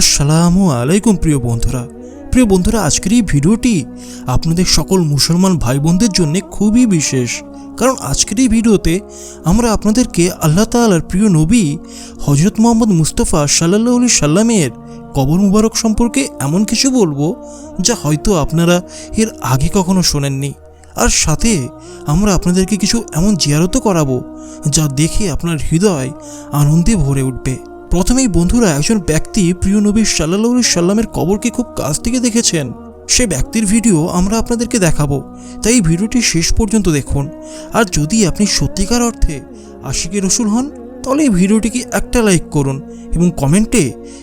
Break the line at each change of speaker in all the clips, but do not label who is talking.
আসসালামু আলাইকুম প্রিয় বন্ধুরা। প্রিয় বন্ধুরা, আজকের এই ভিডিওটি আপনাদের সকল মুসলমান ভাই বোনদের জন্য খুবই বিশেষ। কারণ আজকের এই ভিডিওতে আমরা আপনাদেরকে আল্লাহ তাআলার প্রিয় নবী হজরত মোহাম্মদ মুস্তফা সাল্লাহ আলি সাল্লামের কবর মুবারক সম্পর্কে এমন কিছু বলব যা হয়তো আপনারা এর আগে কখনো শোনেননি। আর সাথে আমরা আপনাদেরকে কিছু এমন জিয়ারতও করাবো যা দেখে আপনার হৃদয় আনন্দে ভরে উঠবে। প্রথমেই বন্ধুরা একজন ব্যক্তি প্রিয় নবী সাল্লাহ সাল্লামের কবরকে খুব কাছ থেকে দেখেছেন। সে ব্যক্তির ভিডিও আমরা আপনাদেরকে দেখাবো। তাই ভিডিওটি শেষ পর্যন্ত দেখুন। আর যদি আপনি সত্যিকার অর্থে আশিকে রসুল হন, তাহলে এই ভিডিওটিকে একটা লাইক করুন এবং কমেন্টে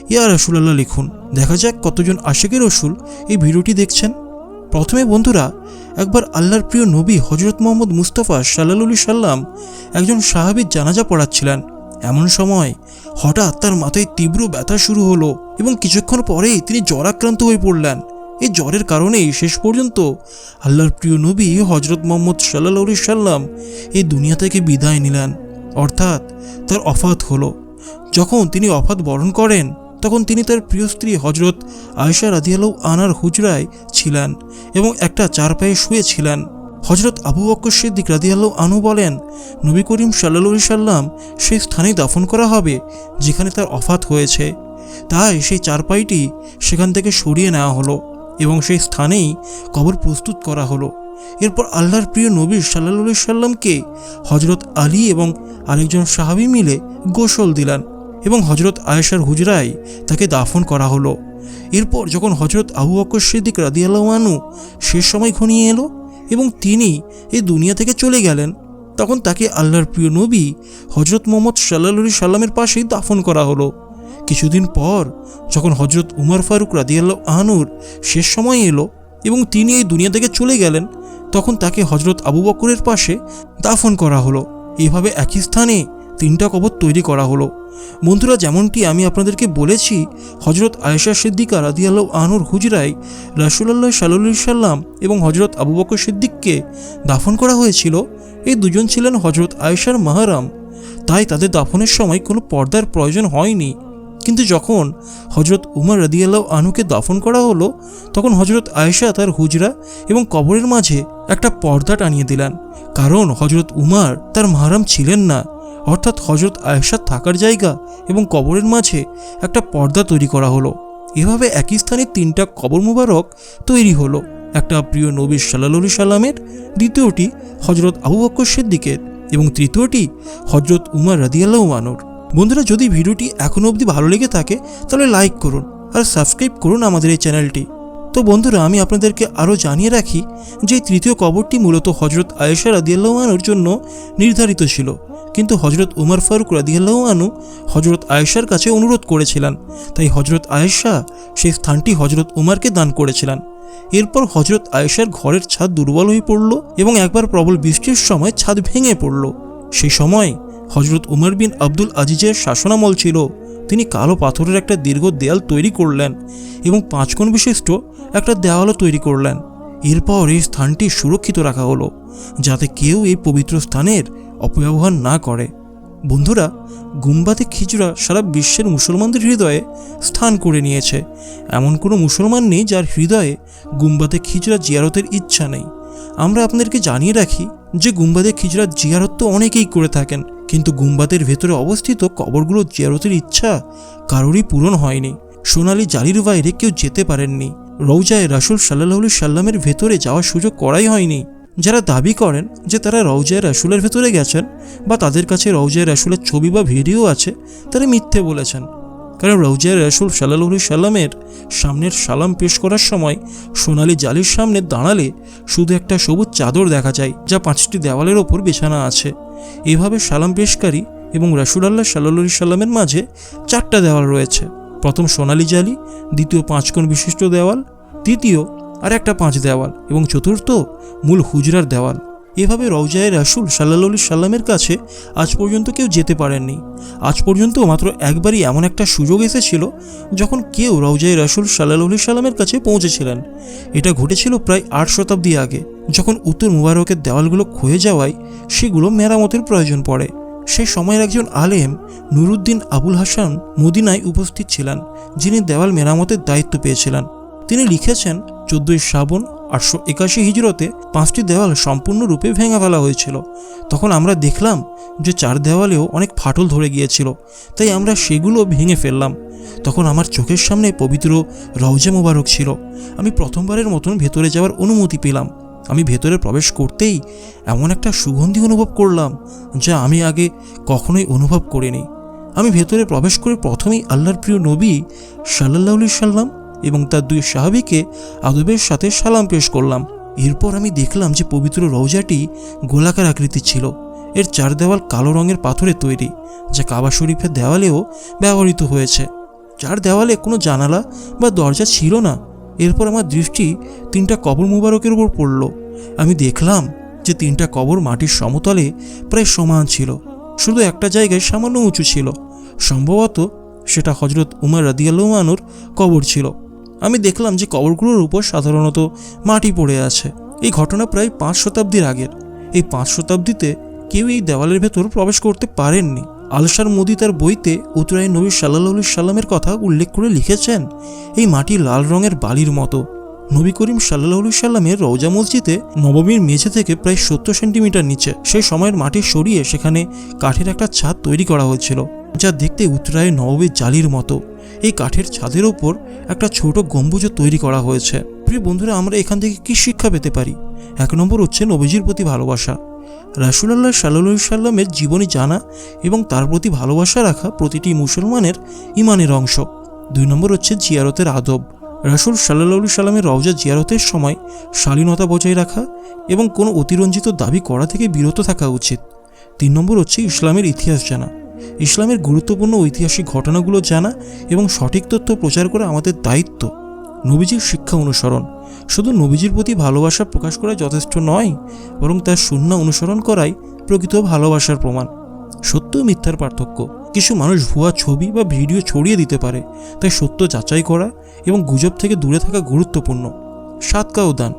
ইয়া রসুলাল্লাহ লিখুন। দেখা যাক কতজন আশিকে রসুল এই ভিডিওটি দেখছেন। প্রথমে বন্ধুরা, একবার আল্লাহর প্রিয় নবী হজরত মোহাম্মদ মুস্তফা সাল্লাহ সাল্লাম একজন সাহাবির জানাজা পড়াচ্ছিলেন। এমন সময় হঠাৎ তার মাথায় তীব্র ব্যথা শুরু হলো এবং কিছুক্ষণ পরেই তিনি জ্বরাক্রান্ত হয়ে পড়লেন। এই জ্বরের কারণেই শেষ পর্যন্ত আল্লাহর প্রিয় নবী হজরত মোহাম্মদ সাল্লাহ সাল্লাম এই দুনিয়া থেকে বিদায় নিলেন। অর্থাৎ তার অফাত হলো। যখন তিনি অফাত বরণ করেন, তখন তিনি তার প্রিয় স্ত্রী হজরত আয়সা রাদিয়ালু আনার হুজরায় ছিলেন এবং একটা চারপায়ে শুয়েছিলেন হজরত আবু বক্কর সিদ্দিক রাদিয়াল্লাহ আনু বলেন, নবী করিম সাল্লা সাল্লাম সেই স্থানেই দাফন করা হবে যেখানে তার অফাত হয়েছে। তাই সেই চারপাইটি সেখান থেকে সরিয়ে নেওয়া হলো এবং সেই স্থানেই কবর প্রস্তুত করা হলো। এরপর আল্লাহর প্রিয় নবী সাল্লা সাল্লামকে হজরত আলী এবং আরেকজন সাহাবি মিলে গোসল দিলেন এবং হজরত আয়েশার হুজরায় তাকে দাফন করা হলো। এরপর যখন হজরত আবু বকর সিদ্দিক রাদিয়াল্লাহানু শেষ সময় ঘনিয়ে এলো এবং তিনি এই দুনিয়া থেকে চলে গেলেন। তখন তাকে আল্লাহর প্রিয় নবী হজরত মোহাম্মদ সাল্লা সাল্লামের পাশেই দাফন করা হলো। কিছুদিন পর যখন হজরত উমর ফারুক রাদিয়াল্লাহ আহানুর শেষ সময় এলো এবং তিনি এই দুনিয়া থেকে চলে গেলেন, তখন তাকে হজরত আবু বকরের পাশে দাফন করা হলো। এভাবে একই স্থানে তিনটা কবর তৈরি করা হলো। বন্ধুরা, যেমনটি আমি আপনাদেরকে বলেছি হজরত আয়েশা সিদ্দিকা রাদিয়াল্লাহ আনুর হুজরায় রাসুলাল্লাহ সাল্লু সাল্লাম এবং হজরত আবু বকর সিদ্দিককে দাফন করা হয়েছিল। এই দুজন ছিলেন হজরত আয়েশার মাহারাম। তাই তাদের দাফনের সময় কোনো পর্দার প্রয়োজন হয়নি। কিন্তু যখন হজরত উমর রাদিয়াল্লাহ আনুকে দাফন করা হলো, তখন হজরত আয়েশা তার হুজরা এবং কবরের মাঝে একটা পর্দা টানিয়ে দিলেন। কারণ হজরত উমার তার মাহারাম ছিলেন না। অর্থাৎ হজরত আয়েশার থাকার জায়গা এবং কবরের মাঝে একটা পর্দা তৈরি করা হলো। এভাবে একই স্থানে তিনটা কবর মুবারক তৈরি হলো। একটা প্রিয় নবী সাল্লাহ সাল্লামের, দ্বিতীয়টি হজরত আবু বক্কর সিদ্দিকের এবং তৃতীয়টি হজরত উমার রাদিয়াল্লাহ মানুর বন্ধুরা, যদি ভিডিওটি এখনও অবধি ভালো লেগে থাকে, তাহলে লাইক করুন আর সাবস্ক্রাইব করুন আমাদের এই চ্যানেলটি। তো বন্ধুরা, আমি আপনাদেরকে আরও জানিয়ে রাখি যে তৃতীয় কবরটি মূলত হজরত আয়েশা রাদিয়াল্লাহ আনুর জন্য নির্ধারিত ছিল। কিন্তু হজরত উমর ফারুক রাদিয়াল্লাহ আনু হজরত আয়েশার কাছে অনুরোধ করেছিলেন। তাই হজরত আয়েশা সেই স্থানটি হজরত উমারকে দান করেছিলেন। এরপর হজরত আয়েশার ঘরের ছাদ দুর্বল হয়ে পড়ল এবং একবার প্রবল বৃষ্টির সময় ছাদ ভেঙে পড়ল। সেই সময় হজরত উমর বিন আব্দুল আজিজের শাসনামল ছিল। তিনি কালো পাথরের একটা দীর্ঘ দেয়াল তৈরি করলেন এবং পাঁচকোণ বিশিষ্ট একটা দেওয়ালও তৈরি করলেন। এরপর এই স্থানটি সুরক্ষিত রাখা হলো, যাতে কেউ এই পবিত্র স্থানের অপব্যবহার না করে। বন্ধুরা, গুম্বাতে খিচুড়া সারা বিশ্বের মুসলমানদের হৃদয়ে স্থান করে নিয়েছে। এমন কোনো মুসলমান নেই যার হৃদয়ে গুম্বাতে খিচুড়া জিয়ারতের ইচ্ছা নেই। আমরা আপনাদেরকে জানিয়ে রাখি যে গুম্বাদে খিচুড়া জিয়ারত তো অনেকেই করে থাকেন কিন্তু গুম্বাদের ভেতরে অবস্থিত কবরগুলো জিয়ারতের ইচ্ছা কারোরই পূরণ হয়নি। সোনালি জালির বাইরে কেউ যেতে পারেননি। রৌজায় রাসুল সাল্লাহ সাল্লামের ভেতরে যাওয়ার সুযোগ করাই হয়নি। যারা দাবি করেন যে তারা রৌজায় রাসুলের ভেতরে গেছেন বা তাদের কাছে রৌজায় রাসুলের ছবি বা ভিডিও আছে, তারা মিথ্যে বলেছেন। কারণ রৌজায় রাসুল সাল্লাহ সাল্লামের সামনের সালাম পেশ করার সময় সোনালি জালির সামনে দাঁড়ালে শুধু একটা সবুজ চাদর দেখা যায়, যা পাঁচটি দেওয়ালের ওপর বিছানা আছে। এভাবে সালাম পেশকারী এবং রসুল আল্লাহ সাল্লু সাল্লামের মাঝে চারটা দেওয়াল রয়েছে। প্রথম সোনালি জালি, দ্বিতীয় পাঁচকোণ বিশিষ্ট দেওয়াল, তৃতীয় আর একটা পাঁচ দেওয়াল এবং চতুর্থ মূল হুজরার দেওয়াল। এভাবে রওজায় রাসুল সাল্লা সাল্লামের কাছে আজ পর্যন্ত কেউ যেতে পারেননি। আজ পর্যন্ত মাত্র একবারই এমন একটা সুযোগ এসেছিল যখন কেউ রওজায় রাসুল সাল্লাহ সাল্লামের কাছে পৌঁছেছিলেন। এটা ঘটেছিল প্রায় আট শতাব্দী আগে। যখন উত্তর মুবারকের দেওয়ালগুলো ক্ষয়ে যাওয়ায় সেগুলো মেরামতের প্রয়োজন পড়ে। সেই সময়ের একজন আলেম নুরুদ্দিন আবুল হাসান মদিনায় উপস্থিত ছিলেন, যিনি দেওয়াল মেরামতের দায়িত্ব পেয়েছিলেন। তিনি লিখেছেন, চোদ্দই শ্রাবণ আটশো একাশি হিজরতে পাঁচটি দেওয়াল সম্পূর্ণরূপে ভেঙে ফেলা হয়েছিল। তখন আমরা দেখলাম যে চার দেওয়ালেও অনেক ফাটল ধরে গিয়েছিল, তাই আমরা সেগুলো ভেঙে ফেললাম। তখন আমার চোখের সামনে পবিত্র রওজা মোবারক ছিল। আমি প্রথমবারের মতন ভেতরে যাওয়ার অনুমতি পেলাম। আমি ভেতরে প্রবেশ করতেই এমন একটা সুগন্ধি অনুভব করলাম, যা আমি আগে কখনোই অনুভব করিনি। আমি ভেতরে প্রবেশ করে প্রথমেই আল্লাহর প্রিয় নবী সাল্লাহ সাল্লাম এবং তার দুই সাহাবিকে আদবের সাথে সালাম পেশ করলাম। এরপর আমি দেখলাম যে পবিত্র রওজাটি গোলাকার আকৃতির ছিল। এর চার দেওয়াল কালো রঙের পাথরে তৈরি, যা কাবা শরীফের দেওয়ালেও ব্যবহৃত হয়েছে। চার দেওয়ালে কোনো জানালা বা দরজা ছিল না। এরপর আমার দৃষ্টি তিনটা কবর মুবারকের উপর পড়ল। আমি দেখলাম যে তিনটা কবর মাটির সমতলে প্রায় সমান ছিল, শুধু একটা জায়গায় সামান্য উঁচু ছিল। সম্ভবত সেটা হজরত উমর রাদিয়াল্লাহুর কবর ছিল। আমি দেখলাম যে কবরগুলোর উপর সাধারণত মাটি পড়ে আছে। এই ঘটনা প্রায় পাঁচ শতাব্দীর আগের। এই পাঁচ শতাব্দীতে কেউ এই দেওয়ালের ভেতর প্রবেশ করতে পারেননি। আলসার মোদি তার বইতে উতরাই নবী সাল্লাহ সাল্লামের কথা উল্লেখ করে লিখেছেন, এই মাটি লাল রঙের বালির মতো। নবী করিম সাল্লাহ সাল্লামের রৌজা মসজিদে নবমীর মেঝে থেকে প্রায় সত্তর সেন্টিমিটার নিচে সেই সময়ের মাটি সরিয়ে সেখানে কাঠের একটা ছাদ তৈরি করা হয়েছিল, যা দেখতে উত্তরায় নবমীর জালির মতো। এই কাঠের ছাদের ওপর একটা ছোট গম্বুজও তৈরি করা হয়েছে। প্রিয় বন্ধুরা, আমরা এখান থেকে কি শিক্ষা পেতে পারি? এক নম্বর হচ্ছে নবীজির প্রতি ভালোবাসা। রাসুলাল্লাহ সাল্লু সাল্লামের জীবনী জানা এবং তার প্রতি ভালোবাসা রাখা প্রতিটি মুসলমানের ইমানের অংশ। দুই নম্বর হচ্ছে জিয়ারতের আদব। রাসুল সাল্লাহ সাল্লামের রওজা জিয়ারতের সময় শালীনতা বজায় রাখা এবং কোনো অতিরঞ্জিত দাবি করা থেকে বিরত থাকা উচিত। তিন নম্বর হচ্ছে ইসলামের ইতিহাস জানা। ইসলামের গুরুত্বপূর্ণ ঐতিহাসিক ঘটনাগুলো জানা এবং সঠিক তথ্য প্রচার করা আমাদের দায়িত্ব। নবীজির শিক্ষা অনুসরণ। শুধু নবীজির প্রতি ভালোবাসা প্রকাশ করা যথেষ্ট নয়, বরং তার শূন্য অনুসরণ করাই প্রকৃত ভালোবাসার প্রমাণ। সত্য মিথ্যার পার্থক্য। কিছু মানুষ ভুয়া ছবি বা ভিডিও ছড়িয়ে দিতে পারে, তাই সত্য যাচাই করা এবং গুজব থেকে দূরে থাকা গুরুত্বপূর্ণ। সাতকা ও দান।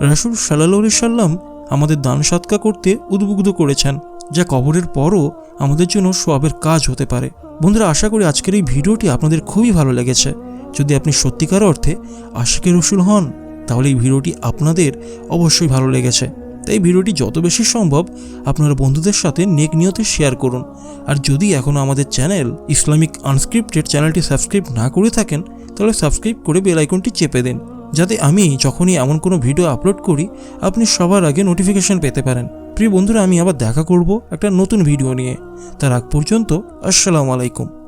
রাসুল সাল্লাহ সাল্লাম আমাদের দান সাতকা করতে উদ্বুদ্ধ করেছেন। যা কবরের পরও আমাদের জন্য সবের কাজ হতে পারে। বন্ধুরা, আশা করি আজকের এই ভিডিওটি আপনাদের খুবই ভালো লেগেছে। যদি আপনি সত্যিকার অর্থে আশিকের রসুল হন, তাহলে এই ভিডিওটি আপনাদের অবশ্যই ভালো লেগেছে। তাই ভিডিওটি যত বেশি সম্ভব আপনার বন্ধুদের সাথে নেক নিয়তে শেয়ার করুন। আর যদি এখনও আমাদের চ্যানেল ইসলামিক আনস্ক্রিপ্টেড চ্যানেলটি সাবস্ক্রাইব না করে থাকেন, তাহলে সাবস্ক্রাইব করে বেল আইকনটি চেপে দিন। যাতে আমি যখনই এমন কোনো ভিডিও আপলোড করি, আপনি সবার আগে নোটিফিকেশন পেতে পারেন। প্রিয় বন্ধুরা, আমি আবার দেখা করব একটা নতুন ভিডিও নিয়ে। তার আগ পর্যন্ত, আসসালামু আলাইকুম।